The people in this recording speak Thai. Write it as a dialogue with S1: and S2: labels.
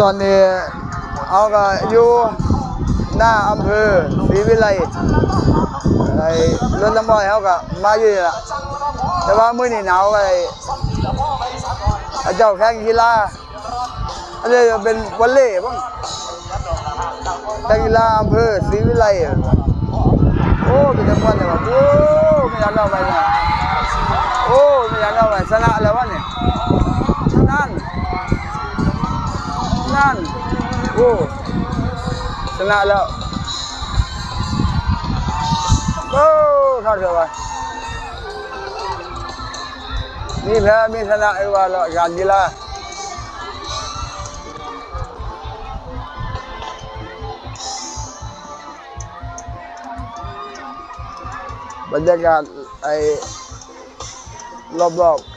S1: ตอนนี้เอาก็อยู่หน้าอำเภอศรีวิไลไอ้รถน้ำบ่อยเขาก็มาอยู่ละแต่ว่ามื้อนี้หนาวไอ้ไอ้เจ้าแข่งกีฬาอันนี้เป็นวอลเลย์บ้างแข่งกีฬาอำเภอศรีวิไลโอ้เป็นจังหวัดเลยว่ะโอ้ไม่อยากเอาไปเนี่ยโอ้ไม่อยากเอาไปชนะแล้ววะเนี่ย นั่นโอ้ชนะแล้วโอ้ทอดเถอะวะมีแพ้มีชนะไอ้ว่าละการกีฬาบรรยากาศไอ้รอบๆ